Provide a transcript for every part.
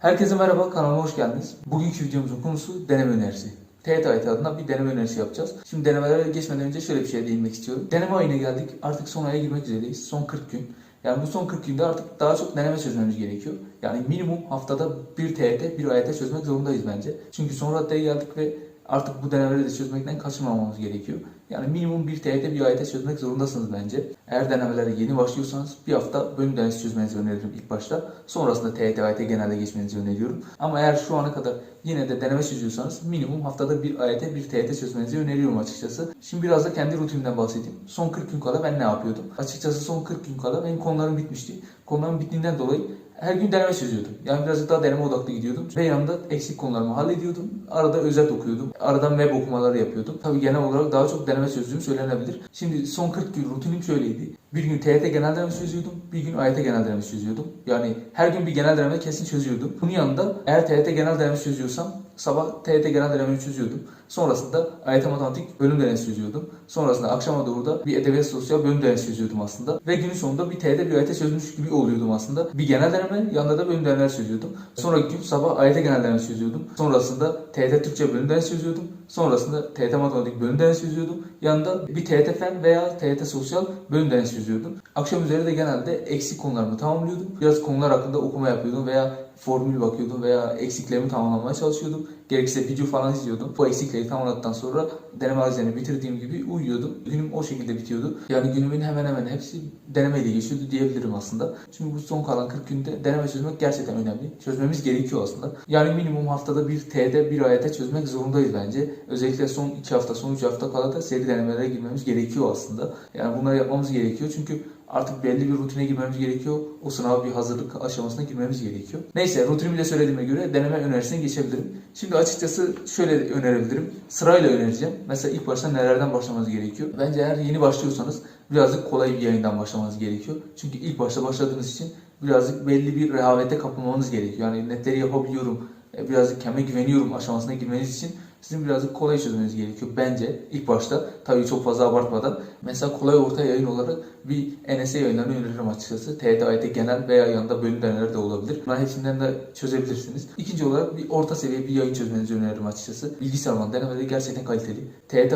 Herkese merhaba, kanalıma hoş geldiniz. Bugünkü videomuzun konusu deneme önerisi. TYT adına bir deneme önerisi yapacağız. Şimdi denemelere geçmeden önce şöyle bir şeye değinmek istiyorum. Deneme ayına geldik. Artık son aya girmek üzereyiz. Son 40 gün. Yani bu son 40 günde artık daha çok deneme çözmemiz gerekiyor. Yani minimum haftada bir TYT, bir AYT çözmek zorundayız bence. Çünkü son raddeye geldik ve artık bu denemeleri de çözmekten kaçınmamamız gerekiyor. Yani minimum bir TYT, bir AYT çözmek zorundasınız bence. Eğer denemelere yeni başlıyorsanız bir hafta bölüm denemesi çözmenizi öneririm ilk başta. Sonrasında TYT, AYT genelde geçmenizi öneriyorum. Ama eğer şu ana kadar yine de deneme çözüyorsanız minimum haftada bir AYT, bir TYT çözmenizi öneriyorum açıkçası. Şimdi biraz da kendi rutinimden bahsedeyim. Son 40 gün kala ben ne yapıyordum? Açıkçası son 40 gün kala benim konularım bitmişti. Konularım bittiğinden dolayı her gün deneme çözüyordum. Yani birazcık daha deneme odaklı gidiyordum. Ve yanında eksik konularımı hallediyordum. Arada özet okuyordum. Aradan web okumaları yapıyordum. Tabii genel olarak daha çok deneme çözdüğüm söylenebilir. Şimdi son 40 gün rutinim şöyleydi. Bir gün TYT genel deneme çözüyordum. Bir gün AYT genel deneme çözüyordum. Yani her gün bir genel deneme kesin çözüyordum. Bunun yanında eğer TYT genel deneme çözüyorsam sabah TYT genel denemeyi çözüyordum. Sonrasında AYT matematik bölüm denemesi çözüyordum. Sonrasında akşama doğru da bir edebiyat sosyal bölüm denemesi çözüyordum aslında. Ve günün sonunda bir TYT bir AYT çözmüş gibi oluyordum aslında. Bir genel deneme yanında da bölüm denemeleri çözüyordum. Sonraki gün sabah AYT genel denemesi çözüyordum. Sonrasında TYT Türkçe bölüm çözüyordum. Sonrasında TYT matematik bölüm çözüyordum. Yanında bir TYT fen veya TYT sosyal bölüm çözüyordum. Akşam üzeri de genelde eksik konularımı tamamlıyordum. Biraz konular hakkında okuma yapıyordum veya formül bakıyordum veya eksiklerimi tamamlamaya çalışıyordum. Gerekirse video falan izliyordum. Bu eksikleri tamamladıktan sonra deneme arızlarını bitirdiğim gibi uyuyordum. Günüm o şekilde bitiyordu. Yani günümün hemen hemen hepsi denemeyle geçiyordu diyebilirim aslında. Çünkü bu son kalan 40 günde deneme çözmek gerçekten önemli. Çözmemiz gerekiyor aslında. Yani minimum haftada bir TD bir AYT çözmek zorundayız bence. Özellikle son 2 hafta, son 3 hafta kala da seri denemelere girmemiz gerekiyor aslında. Yani bunları yapmamız gerekiyor çünkü artık belli bir rutine girmemiz gerekiyor. O sınava bir hazırlık aşamasına girmemiz gerekiyor. Neyse rutinimi de söylediğime göre deneme önerisine geçebilirim. Şimdi açıkçası şöyle önerebilirim. Sırayla önereceğim. Mesela ilk başta nelerden başlamanız gerekiyor? Bence eğer yeni başlıyorsanız birazcık kolay bir yayından başlamanız gerekiyor. Çünkü ilk başta başladığınız için birazcık belli bir rehavete kapılmanız gerekiyor. Yani netleri yapabiliyorum, e, birazcık kendime güveniyorum aşamasına girmeniz için sizin birazcık kolay çözmeniz gerekiyor bence ilk başta. Tabii çok fazla abartmadan. Mesela kolay orta yayın olarak bir NS yayınlarını öneririm açıkçası. AYT genel veya yanında bölüm denemeleri de olabilir. Bunların hepsinden de çözebilirsiniz. İkinci olarak bir orta seviye bir yayın çözmenizi öneririm açıkçası. Bilgisayar alan denemeleri gerçekten kaliteli.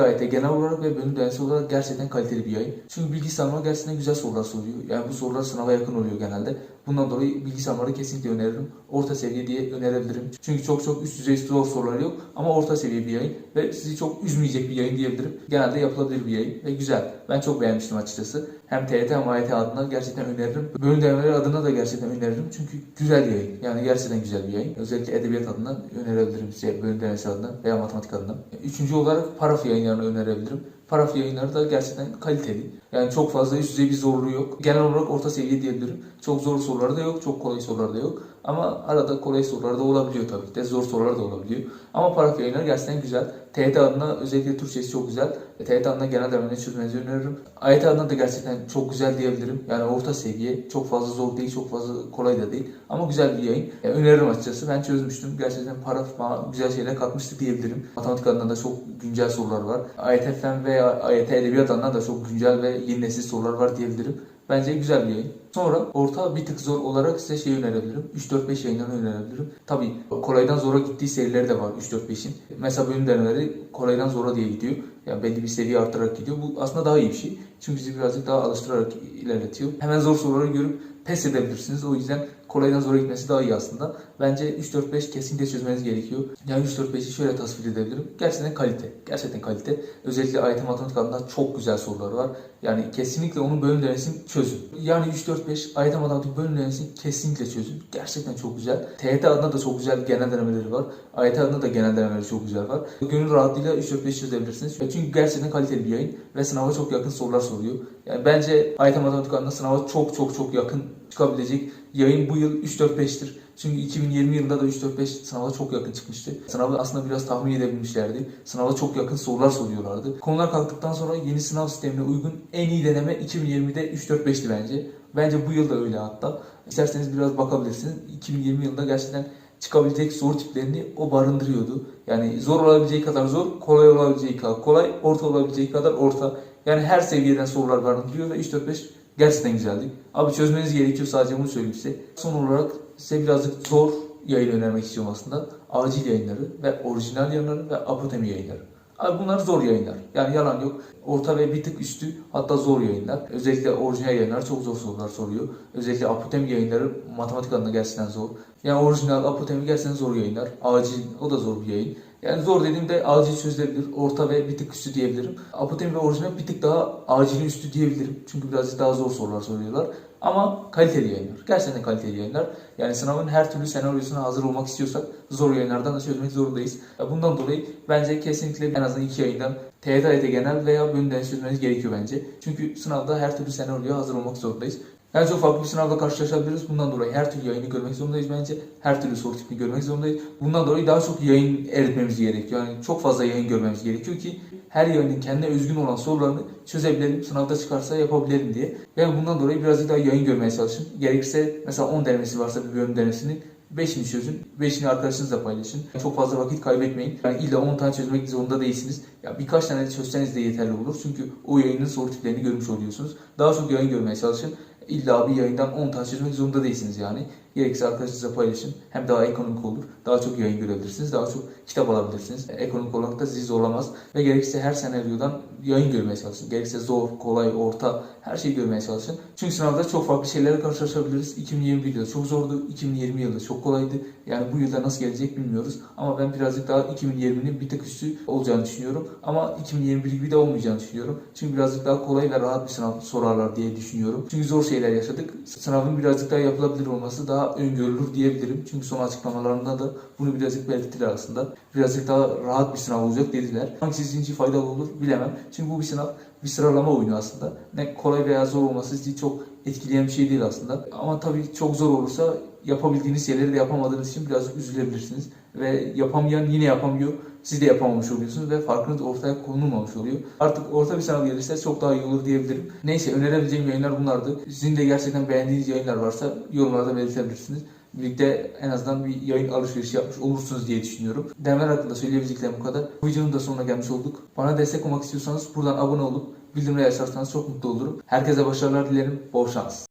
AYT genel olarak ve bölüm denemesi olarak gerçekten kaliteli bir yayın. Çünkü bilgisayar alanı gerçekten güzel sorular soruyor. Yani bu sorular sınava yakın oluyor genelde. Bundan dolayı alanı kesinlikle öneririm. Orta seviye diye önerebilirim. Çünkü çok çok üst düzey zor sorular yok ama orta seviye bir yayın ve sizi çok üzmeyecek bir yayın diyebilirim. Genelde yapılabilir bir yayın ve güzel. Ben çok beğenmiştim açıkçası. Hem TYT hem AYT adına gerçekten öneririm. Bölüm denemeleri adına da gerçekten öneririm. Çünkü güzel yayın. Yani gerçekten güzel bir yayın. Özellikle edebiyat adına önerebilirim size bölüm denemesi adına veya matematik adına. Üçüncü olarak paraf yayınlarını önerebilirim. Paraf yayınları da gerçekten kaliteli. Yani çok fazla üst düzey bir zorluğu yok. Genel olarak orta seviye diyebilirim. Çok zor soruları da yok, çok kolay sorular da yok. Ama arada kolay sorular da olabiliyor tabii ki de. Zor sorular da olabiliyor. Ama paraf yayınları gerçekten güzel. TYT adına özellikle Türkçesi çok güzel. TYT adına genel denemeni çözmenizi öneririm. AYT adına da gerçekten çok güzel diyebilirim. Yani orta seviye. Çok fazla zor değil, çok fazla kolay da değil. Ama güzel bir yayın. Yani öneririm açıkçası. Ben çözmüştüm. Gerçekten paraf bana güzel şeyler katmıştı diyebilirim. Matematik adına da çok güncel sorular var. AYT fen AYT edebiyat adına da çok güncel ve yeni nesil sorular var diyebilirim. Bence güzel bir yayın. Sonra orta bir tık zor olarak size şey önerebilirim. 3-4-5 yayınlarını önerebilirim. Tabi kolaydan zora gittiği serileri de var 3-4-5'in. Mesela bölüm denemeleri kolaydan zora diye gidiyor. Yani belli bir seviye arttırarak gidiyor. Bu aslında daha iyi bir şey. Çünkü bizi birazcık daha alıştırarak ilerletiyor. Hemen zor soruları görüp pes edebilirsiniz. O yüzden kolaydan zora gitmesi daha iyi aslında. Bence 3-4-5 kesinlikle çözmeniz gerekiyor. Yani 3-4-5'i şöyle tasvir edebilirim. Gerçekten kalite. Gerçekten kalite. Özellikle AYT matematik adında çok güzel sorular var. Yani kesinlikle onun bölüm denemesini çözün. Yani 3-4-5 AYT matematik bölüm denemesini kesinlikle çözün. Gerçekten çok güzel. TYT adına da çok güzel genel denemeleri var. AYT adına da genel denemeleri çok güzel var. Gönül rahatlığıyla 3-4-5 çözebilirsiniz. Çünkü gerçekten kaliteli bir yayın ve sınava çok yakın sorular soruyor. Yani bence AYT matematik adına sınava çok çok çok yakın çıkabilecek yayın bu yıl 3-4-5'tir. Çünkü 2020 yılında da 3-4-5 sınava çok yakın çıkmıştı. Sınavı aslında biraz tahmin edebilmişlerdi. Sınava çok yakın sorular soruyorlardı. Konular kalktıktan sonra yeni sınav sistemine uygun en iyi deneme 2020'de 3-4-5'ti bence. Bence bu yıl da öyle hatta. İsterseniz biraz bakabilirsiniz. 2020 yılında gerçekten çıkabilecek soru tiplerini o barındırıyordu. Yani zor olabileceği kadar zor, kolay olabileceği kadar kolay, orta olabileceği kadar orta. Yani her seviyeden sorular barındırıyor ve 3-4-5 gerçekten güzeldi. Abi çözmeniz gerekiyor sadece bunu söyleyeyim size. Son olarak size birazcık zor yayın önermek istiyorum aslında. Acil yayınları ve orijinal yayınları ve apotemi yayınları. Abi bunlar zor yayınlar. Yani yalan yok. Orta ve bir tık üstü hatta zor yayınlar. Özellikle orijinal yayınlar çok zor sorular soruyor. Özellikle apotemi yayınları matematik alanında gerçekten zor. Yani orijinal apotemi gerçekten zor yayınlar. Acil o da zor bir yayın. Yani zor dediğimde acil çözülebilir. Orta ve bir tık üstü diyebilirim. Apotemi ve orijinal bir tık daha acilin üstü diyebilirim. Çünkü birazcık daha zor sorular soruyorlar. Ama kaliteli yayınlar. Gerçekten kaliteli yayınlar. Yani sınavın her türlü senaryosuna hazır olmak istiyorsak zor yayınlardan da çözmek zorundayız. Bundan dolayı bence kesinlikle en azından iki yayından TYT AYT genel veya bölümden çözmeniz gerekiyor bence. Çünkü sınavda her türlü senaryoya hazır olmak zorundayız. Yani çok farklı bir sınavla karşılaşabiliriz. Bundan dolayı her türlü yayını görmek zorundayız bence. Her türlü soru tipini görmek zorundayız. Bundan dolayı daha çok yayın eritmemiz gerekiyor. Yani çok fazla yayın görmemiz gerekiyor ki her yayının kendine özgün olan sorularını çözebilelim, sınavda çıkarsa yapabilelim diye. Yani bundan dolayı birazcık daha yayın görmeye çalışın. Gerekirse mesela 10 denemesi varsa bir bölüm denemesinin 5'ini çözün, 5'ini arkadaşınızla paylaşın. Çok fazla vakit kaybetmeyin. Yani illa 10 tane çözmek zorunda değilsiniz. Ya birkaç tane çözseniz de yeterli olur. Çünkü o yayının soru tiplerini görmüş oluyorsunuz. Daha çok yayın görmeye çalışın. İlla bir yayından 10 tane çözmek zorunda değilsiniz yani. Gerekirse arkadaşınızla paylaşın. Hem daha ekonomik olur. Daha çok yayın görebilirsiniz. Daha çok kitap alabilirsiniz. Ekonomik olarak da sizi zorlamaz. Ve gerekirse her senaryodan yayın görmeye çalışın. Gerekirse zor, kolay, orta her şeyi görmeye çalışın. Çünkü sınavda çok farklı şeylerle karşılaşabiliriz. 2021 yılı çok zordu. 2020 yılı çok kolaydı. Yani bu yılda nasıl gelecek bilmiyoruz. Ama ben birazcık daha 2020'nin bir tık üstü olacağını düşünüyorum. Ama 2021 gibi de olmayacağını düşünüyorum. Çünkü birazcık daha kolay ve rahat bir sınav sorarlar diye düşünüyorum. Çünkü zor şeyler yaşadık. Sınavın birazcık daha yapılabilir olması daha öngörülür diyebilirim. Çünkü son açıklamalarında da bunu birazcık belirttiler aslında. Birazcık daha rahat bir sınav olacak dediler. Hangisi için faydalı olur bilemem. Çünkü bu bir sınav bir sıralama oyunu aslında. Ne kolay veya zor olması sizi çok etkileyen bir şey değil aslında. Ama tabii çok zor olursa yapabildiğiniz şeyleri de yapamadığınız için birazcık üzülebilirsiniz. Ve yapamayan yine yapamıyor. Siz de yapamamış oluyorsunuz ve farkınız ortaya konulmamış oluyor. Artık orta bir sınav gelirse çok daha iyi olur diyebilirim. Neyse önerebileceğim yayınlar bunlardı. Sizin de gerçekten beğendiğiniz yayınlar varsa yorumlarda belirtebilirsiniz. Birlikte en azından bir yayın alışverişi yapmış olursunuz diye düşünüyorum. Denemeler hakkında söyleyebileceklerim bu kadar. Bu videonun da sonuna gelmiş olduk. Bana destek olmak istiyorsanız buradan abone olup bildirimleri açarsanız çok mutlu olurum. Herkese başarılar dilerim. Bol şans.